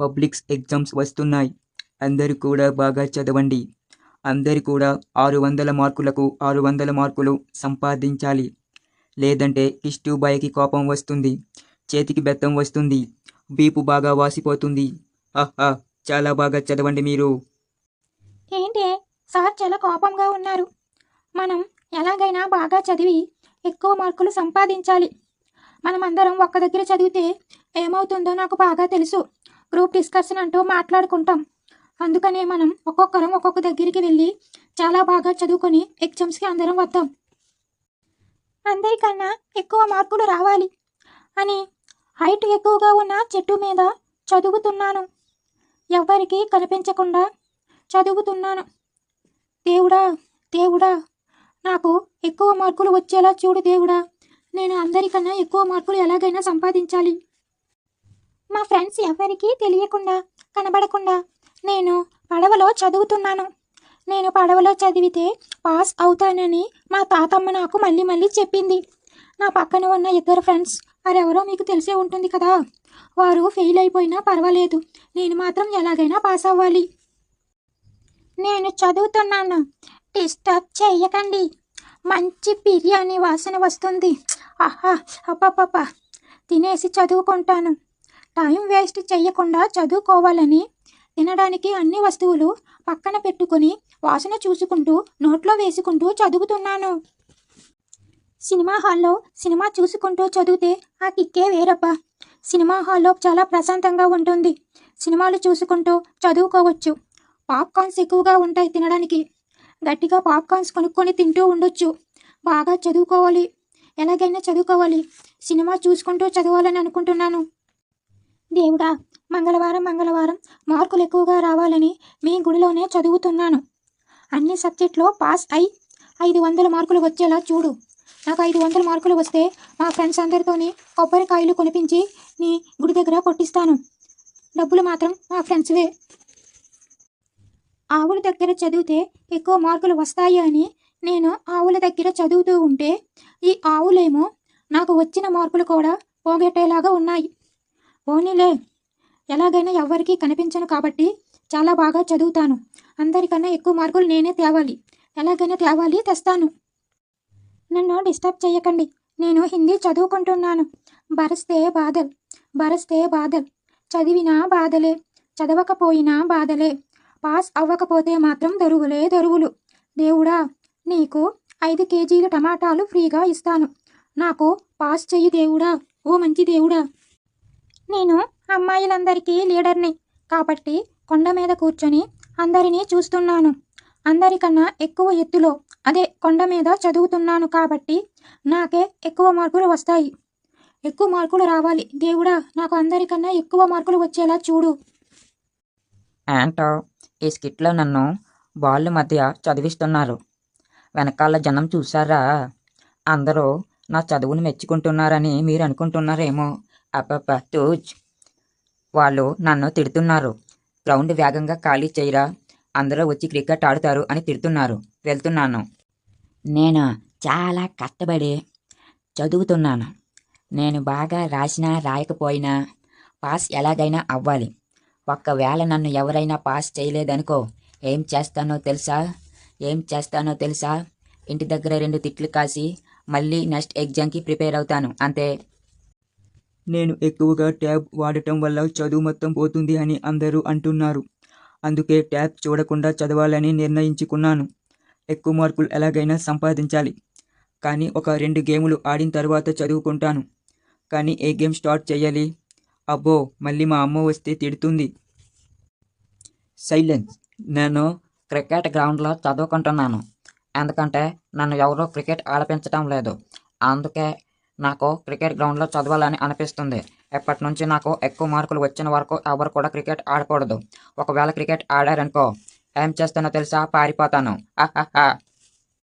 Public's exams వస్తున్నాయి. అందరూ కూడా బాగా చదవండి. అందరూ కూడా ఆరు వందల మార్కులకు ఆరు వందల మార్కులు సంపాదించాలి. లేదంటే కిష్టుబాయికి కోపం వస్తుంది. చేతికి బెత్తం వస్తుంది. వీపు బాగా వాసిపోతుంది. ఆహా చాలా బాగా చదవండి మీరు. ఏంటి? సార్ చాలా కోపంగా ఉన్నారు. మనం ఎలాగైనా బాగా చదివి ఎక్కువ మార్కులు సంపాదించాలి. మనం అందరం ఒక్క దగ్గర చదివితే ఏమవుతుందో నాకు బాగా తెలుసు. గ్రూప్ డిస్కషన్ అంటూ మాట్లాడుకుంటాం. అందుకనే మనం ఒక్కొక్కరం ఒక్కొక్క దగ్గరికి వెళ్ళి చాలా బాగా చదువుకొని ఎగ్జామ్స్కి అందరం వద్దాం. అందరికన్నా ఎక్కువ మార్కులు రావాలి అని హైట్ ఎక్కువగా ఉన్న చెట్టు మీద చదువుతున్నాను. ఎవ్వరికీ కనిపించకుండా చదువుతున్నాను. దేవుడా దేవుడా నాకు ఎక్కువ మార్కులు వచ్చేలా చూడు దేవుడా. నేను అందరికన్నా ఎక్కువ మార్కులు ఎలాగైనా సంపాదించాలి. మా ఫ్రెండ్స్ ఎవరికీ తెలియకుండా కనబడకుండా నేను పడవలో చదువుతున్నాను. నేను పడవలో చదివితే పాస్ అవుతానని మా తాతమ్మ నాకు మళ్ళీ మళ్ళీ చెప్పింది. నా పక్కన ఉన్న ఇద్దరు ఫ్రెండ్స్ వారెవరో మీకు తెలిసే ఉంటుంది కదా? వారు ఫెయిల్ అయిపోయినా పర్వాలేదు. నేను మాత్రం ఎలాగైనా పాస్ అవ్వాలి. నేను చదువుతున్నాను. డిస్టర్బ్ చేయకండి. మంచి బిర్యానీ వాసన వస్తుంది. ఆహా అప్పపప్ప తినేసి చదువుకుంటాను. టైం వేస్ట్ చేయకుండా చదువుకోవాలని తినడానికి అన్ని వస్తువులు పక్కన పెట్టుకొని వాసన చూసుకుంటూ నోట్లో వేసుకుంటూ చదువుతున్నాను. సినిమా హాల్లో సినిమా చూసుకుంటూ చదివితే ఆ కిక్కే వేరబ్బా. సినిమా హాల్లో చాలా ప్రశాంతంగా ఉంటుంది. సినిమాలు చూసుకుంటూ చదువుకోవచ్చు. పాప్కార్న్స్ ఎక్కువగా ఉంటాయి తినడానికి. గట్టిగా పాప్కార్న్స్ కొనుక్కొని తింటూ ఉండొచ్చు. బాగా చదువుకోవాలి. ఎలాగైనా చదువుకోవాలి. సినిమా చూసుకుంటూ చదవాలని అనుకుంటున్నాను. దేవుడా మంగళవారం మంగళవారం మార్కులు ఎక్కువగా రావాలని మీ గుడిలోనే చదువుతున్నాను. అన్ని సబ్జెక్ట్లో పాస్ అయి ఐదు వందల మార్కులు వచ్చేలా చూడు. నాకు ఐదు వందల మార్కులు వస్తే మా ఫ్రెండ్స్ అందరితోని కొబ్బరికాయలు కొనిపించి నీ గుడి దగ్గర కొట్టిస్తాను. డబ్బులు మాత్రం మా ఫ్రెండ్స్వే. ఆవుల దగ్గర చదివితే ఎక్కువ మార్కులు వస్తాయి అని నేను ఆవుల దగ్గర చదువుతూ ఉంటే ఈ ఆవులేమో నాకు వచ్చిన మార్కులు కూడా పోగొట్టేలాగా ఉన్నాయి. పోనీలే. ఎలాగైనా ఎవ్వరికీ కనిపించను కాబట్టి చాలా బాగా చదువుతాను. అందరికన్నా ఎక్కువ మార్కులు నేనే తేవాలి. ఎలాగైనా తేవాలి తెస్తాను. నన్ను డిస్టర్బ్ చేయకండి. నేను హిందీ చదువుకుంటున్నాను. బరస్తే బాధల్ బరస్తే బాధల్. చదివినా బాధలే చదవకపోయినా బాధలే. పాస్ అవ్వకపోతే మాత్రం దొరువులే దొరువులు. దేవుడా నీకు ఐదు కేజీల టమాటాలు ఫ్రీగా ఇస్తాను. నాకు పాస్ చెయ్యి దేవుడా ఓ మంచి దేవుడా. నేను అమ్మాయిలందరికీ లీడర్ని. కాబట్టి కొండ మీద కూర్చొని అందరినీ చూస్తున్నాను. అందరికన్నా ఎక్కువ ఎత్తులో అదే కొండ మీద చదువుతున్నాను కాబట్టి నాకే ఎక్కువ మార్కులు వస్తాయి. ఎక్కువ మార్కులు రావాలి. దేవుడా నాకు అందరికన్నా ఎక్కువ మార్కులు వచ్చేలా చూడు. ఏంటో ఈ స్కిట్లో నన్ను బాల్ మధ్య చదివిస్తున్నారు. వెనకాల జనం చూసారా అందరూ నా చదువును మెచ్చుకుంటున్నారని మీరు అనుకుంటున్నారేమో. అప్పప్ప తూజ్ వాళ్ళు నన్ను తిడుతున్నారు. గ్రౌండ్ వేగంగా ఖాళీ చేయరా? అందరూ వచ్చి క్రికెట్ ఆడుతారు అని తిడుతున్నారు. వెళ్తున్నాను. నేను చాలా కష్టపడి చదువుతున్నాను. నేను బాగా రాసినా రాయకపోయినా పాస్ ఎలాగైనా అవ్వాలి. ఒక్కవేళ నన్ను ఎవరైనా పాస్ చేయలేదనుకో ఏం చేస్తానో తెలుసా? ఏం చేస్తానో తెలుసా? ఇంటి దగ్గర రెండు తిట్లు కాసి మళ్ళీ నెక్స్ట్ ఎగ్జామ్కి ప్రిపేర్ అవుతాను. అంతే. నేను ఎక్కువగా ట్యాబ్ వాడటం వల్ల చదువు మొత్తం పోతుంది అని అందరూ అంటున్నారు. అందుకే ట్యాబ్ చూడకుండా చదవాలని నిర్ణయించుకున్నాను. ఎక్కువ మార్కులు ఎలాగైనా సంపాదించాలి. కానీ ఒక రెండు గేములు ఆడిన తర్వాత చదువుకుంటాను. కానీ ఏ గేమ్ స్టార్ట్ చేయాలి? అబ్బో మళ్ళీ మా అమ్మ వస్తే తిడుతుంది. సైలెన్స్. నేను క్రికెట్ గ్రౌండ్లో చదువుకుంటున్నాను. ఎందుకంటే నన్ను ఎవరూ క్రికెట్ ఆడిపించడం లేదు. అందుకే నాకు క్రికెట్ గ్రౌండ్లో చదవాలని అనిపిస్తుంది. ఎప్పటి నుంచి నాకు ఎక్కువ మార్కులు వచ్చిన వరకు ఎవరు కూడా క్రికెట్ ఆడకూడదు. ఒకవేళ క్రికెట్ ఆడారనుకో ఏం చేస్తానో తెలుసా? పారిపోతాను. ఆహాహా